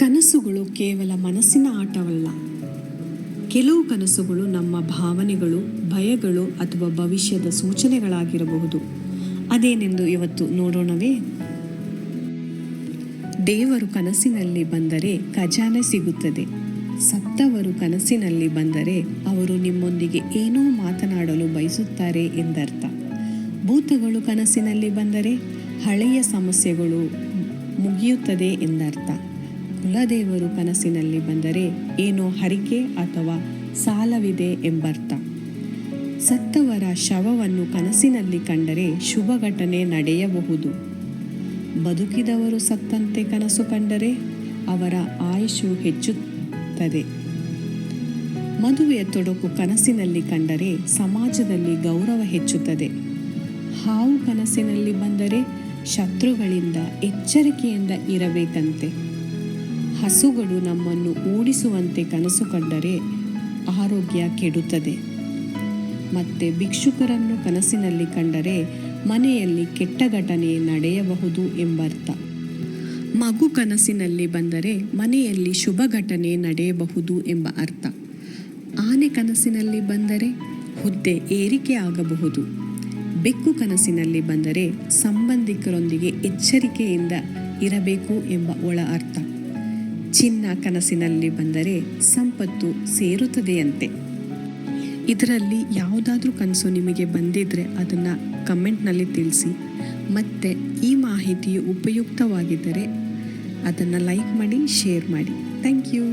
ಕನಸುಗಳು ಕೇವಲ ಮನಸ್ಸಿನ ಆಟವಲ್ಲ. ಕೆಲವು ಕನಸುಗಳು ನಮ್ಮ ಭಾವನೆಗಳು, ಭಯಗಳು ಅಥವಾ ಭವಿಷ್ಯದ ಸೂಚನೆಗಳಾಗಿರಬಹುದು. ಅದೇನೆಂದು ಇವತ್ತು ನೋಡೋಣವೇ? ದೇವರು ಕನಸಿನಲ್ಲಿ ಬಂದರೆ ಖಜಾನೆ ಸಿಗುತ್ತದೆ. ಸತ್ತವರು ಕನಸಿನಲ್ಲಿ ಬಂದರೆ ಅವರು ನಿಮ್ಮೊಂದಿಗೆ ಏನೋ ಮಾತನಾಡಲು ಬಯಸುತ್ತಾರೆ ಎಂದರ್ಥ. ಭೂತಗಳು ಕನಸಿನಲ್ಲಿ ಬಂದರೆ ಹಳೆಯ ಸಮಸ್ಯೆಗಳು ಮುಗಿಯುತ್ತದೆ ಎಂದರ್ಥ. ಕುಲದೇವರು ಕನಸಿನಲ್ಲಿ ಬಂದರೆ ಏನೋ ಹರಿಕೆ ಅಥವಾ ಸಾಲವಿದೆ ಎಂಬರ್ಥ. ಸತ್ತವರ ಶವವನ್ನು ಕನಸಿನಲ್ಲಿ ಕಂಡರೆ ಶುಭ ಘಟನೆ ನಡೆಯಬಹುದು. ಬದುಕಿದವರು ಸತ್ತಂತೆ ಕನಸು ಕಂಡರೆ ಅವರ ಆಯುಷು ಹೆಚ್ಚುತ್ತದೆ. ಮದುವೆಯ ತೊಡಕು ಕನಸಿನಲ್ಲಿ ಕಂಡರೆ ಸಮಾಜದಲ್ಲಿ ಗೌರವ ಹೆಚ್ಚುತ್ತದೆ. ಹಾವು ಕನಸಿನಲ್ಲಿ ಬಂದರೆ ಶತ್ರುಗಳಿಂದ ಎಚ್ಚರಿಕೆಯಿಂದ ಇರಬೇಕಂತೆ. ಹಸುಗಳು ನಮ್ಮನ್ನು ಓಡಿಸುವಂತೆ ಕನಸು ಕಂಡರೆ ಆರೋಗ್ಯ ಕೆಡುತ್ತದೆ. ಮತ್ತೆ ಭಿಕ್ಷುಕರನ್ನು ಕನಸಿನಲ್ಲಿ ಕಂಡರೆ ಮನೆಯಲ್ಲಿ ಕೆಟ್ಟ ಘಟನೆ ನಡೆಯಬಹುದು ಎಂಬರ್ಥ. ಮಗು ಕನಸಿನಲ್ಲಿ ಬಂದರೆ ಮನೆಯಲ್ಲಿ ಶುಭ ಘಟನೆ ನಡೆಯಬಹುದು ಎಂಬ ಅರ್ಥ. ಆನೆ ಕನಸಿನಲ್ಲಿ ಬಂದರೆ ಹುದ್ದೆ ಏರಿಕೆ ಆಗಬಹುದು. ಬೆಕ್ಕು ಕನಸಿನಲ್ಲಿ ಬಂದರೆ ಸಂಬಂಧಿಕರೊಂದಿಗೆ ಎಚ್ಚರಿಕೆಯಿಂದ ಇರಬೇಕು ಎಂಬ ಒಳ ಅರ್ಥ. ಚಿನ್ನ ಕನಸಿನಲ್ಲಿ ಬಂದರೆ ಸಂಪತ್ತು ಸೇರುತ್ತದೆಯಂತೆ. ಇದರಲ್ಲಿ ಯಾವುದಾದ್ರೂ ಕನಸು ನಿಮಗೆ ಬಂದಿದ್ದರೆ ಅದನ್ನು ಕಮೆಂಟ್ನಲ್ಲಿ ತಿಳಿಸಿ. ಮತ್ತು ಈ ಮಾಹಿತಿಯು ಉಪಯುಕ್ತವಾಗಿದ್ದರೆ ಅದನ್ನು ಲೈಕ್ ಮಾಡಿ, ಶೇರ್ ಮಾಡಿ. Thank you.